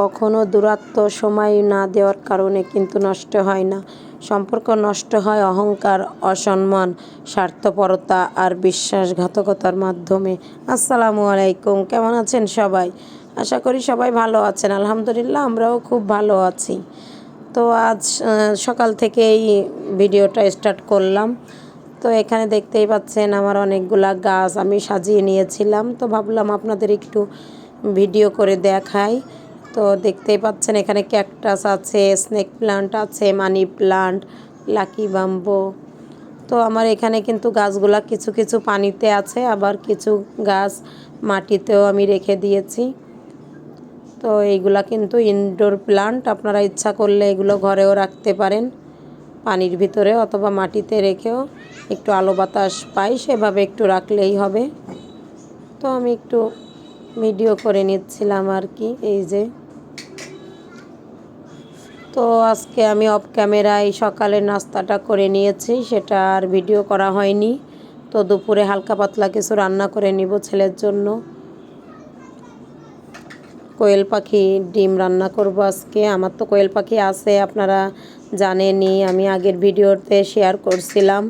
কখনো দূরত্ব সময় না দেওয়ার কারণে কিন্তু নষ্ট হয় না। সম্পর্ক নষ্ট হয় অহংকার, অসম্মান, স্বার্থপরতা আর বিশ্বাসঘাতকতার মাধ্যমে। আসসালামু আলাইকুম, কেমন আছেন সবাই? আশা করি সবাই ভালো আছেন। আলহামদুলিল্লাহ, আমরাও খুব ভালো আছি। তো আজ সকাল থেকেই ভিডিওটা স্টার্ট করলাম। তো এখানে দেখতেই পাচ্ছেন আমার অনেকগুলা গাছ আমি সাজিয়ে নিয়েছিলাম। তো ভাবলাম আপনাদের একটু ভিডিও করে দেখাই। তো দেখতেই পাচ্ছেন এখানে ক্যাকটাস আছে স্নেক প্লান্ট আছে মানি প্লান্ট লাকি বাম্বো তো আমার এখানে কিন্তু গাছগুলা কিছু কিছু পানিতে আছে, আবার কিছু গাছ মাটিতেও আমি রেখে দিয়েছি। তো এইগুলা কিন্তু ইনডোর প্লান্ট আপনারা ইচ্ছা করলে এগুলো ঘরেও রাখতে পারেন। পানির ভিতরে অথবা মাটিতে রেখেও একটু আলো বাতাস পাই, সেভাবে একটু রাখলেই হবে। তো আমি একটু ভিডিও করে নিচ্ছিলাম আর কি, এই যে। তো আজকে আমি অফ ক্যামেরায় সকালে নাস্তাটা করে নিয়েছি, সেটা আর ভিডিও করা হয়নি। তো দুপুরে হালকা পাতলা কিছু রান্না করে নিব ছেলের জন্য। কোয়েল পাখি ডিম রান্না করব আজকে। আমার তো কোয়েল পাখি আছে, আপনারা জানেনই, আমি আগের ভিডিওতে শেয়ার করছিলাম।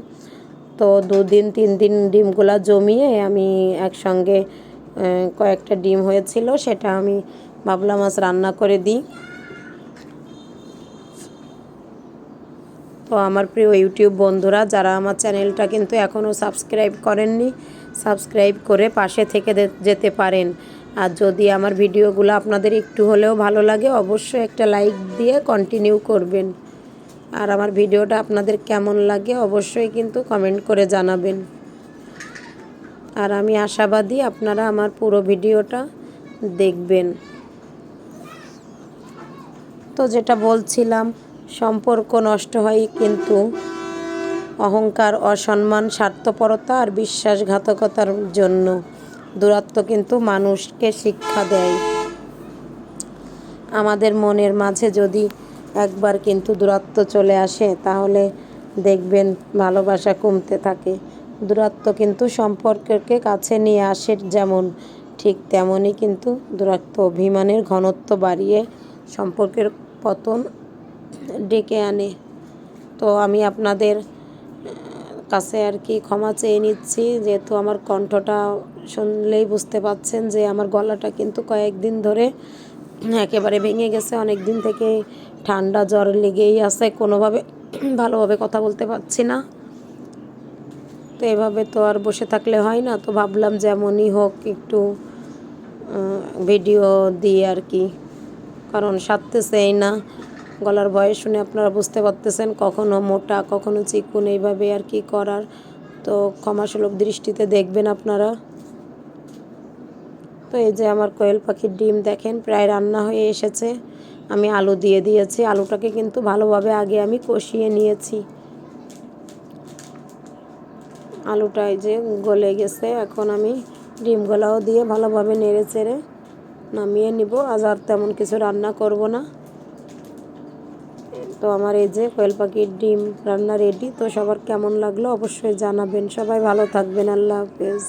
তো দুদিন তিন দিন ডিমগুলা জমিয়ে আমি একসঙ্গে কয়েকটা ডিম হয়েছিল, সেটা আমি ভাবলাম আজ রান্না করে দিই। আমার প্রিয় ইউটিউব বন্ধুরা, যারা আমার চ্যানেলটা কিন্তু এখনও সাবস্ক্রাইব করেননি, সাবস্ক্রাইব করে পাশে থেকে যেতে পারেন। আর যদি আমার ভিডিওগুলো আপনাদের একটু হলেও ভালো লাগে, অবশ্যই একটা লাইক দিয়ে কন্টিনিউ করবেন। আর আমার ভিডিওটা আপনাদের কেমন লাগে, অবশ্যই কিন্তু কমেন্ট করে জানাবেন। আর আমি আশাবাদী আপনারা আমার পুরো ভিডিওটা দেখবেন। তো যেটা বলছিলাম সম্পর্ক নষ্ট হয়, কিন্তু অহংকার, অসম্মান, স্বার্থপরতা আর বিশ্বাসঘাতকতার জন্য দূরত্ব কিন্তু মানুষকে শিক্ষা দেয়। আমাদের মনের মাঝে যদি একবার কিন্তু দূরত্ব চলে আসে, তাহলে দেখবেন ভালোবাসা কমতে থাকে। দূরত্ব কিন্তু সম্পর্ককে কাছে নিয়ে আসে যেমন, ঠিক তেমনই কিন্তু দূরত্ব অভিমানের ঘনত্ব বাড়িয়ে সম্পর্কের পতন ডেকে আনে। তো আমি আপনাদের কাছে আর কি ক্ষমা চেয়ে নিচ্ছি, যেহেতু আমার কণ্ঠটা শুনলেই বুঝতে পাচ্ছেন যে আমার গলাটা কিন্তু কয়েকদিন ধরে একেবারে ভেঙে গেছে। অনেক দিন থেকে ঠান্ডা জ্বর লেগেই আছে, কোনোভাবে ভালোভাবে কথা বলতে পারছি না। তো এভাবে তো আর বসে থাকলে হয় না। তো ভাবলাম যেমনই হোক একটু ভিডিও দিই আর কি, কারণ সারতেছেই না। গলার বয়স শুনে আপনারা বুঝতে পারতেছেন কখনো মোটা, কখনো চিকুন, এইভাবে আর কি করার। তো ক্ষমাসুলভ দৃষ্টিতে দেখবেন আপনারা। তো এই যে আমার কোয়েল পাখির ডিম দেখেন, প্রায় রান্না হয়ে এসেছে। আমি আলু দিয়ে দিয়েছি। আলুটাকে কিন্তু ভালোভাবে আগে আমি কষিয়ে নিয়েছি। আলুটা এই যে গলে গেছে। এখন আমি ডিমগুলাও দিয়ে ভালোভাবে নেড়ে চেড়ে নামিয়ে নিব। আজ আর তেমন কিছু রান্না করব না। তো আমার এই যে কোয়েল পাখির ডিম রান্না রেডি তো সবার কেমন লাগল অবশ্যই জানাবেন। সবাই ভালো থাকবেন। আল্লাহ হাফেজ।